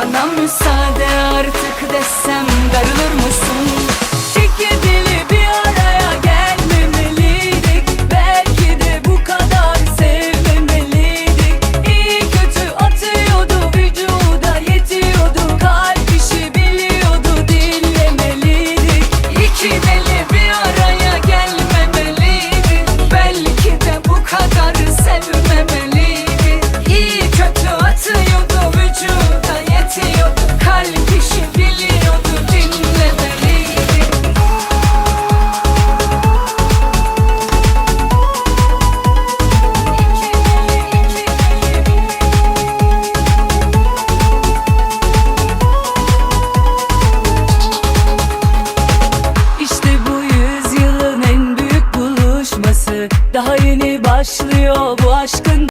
Bana müsaade artık. Daha yeni başlıyor bu aşkın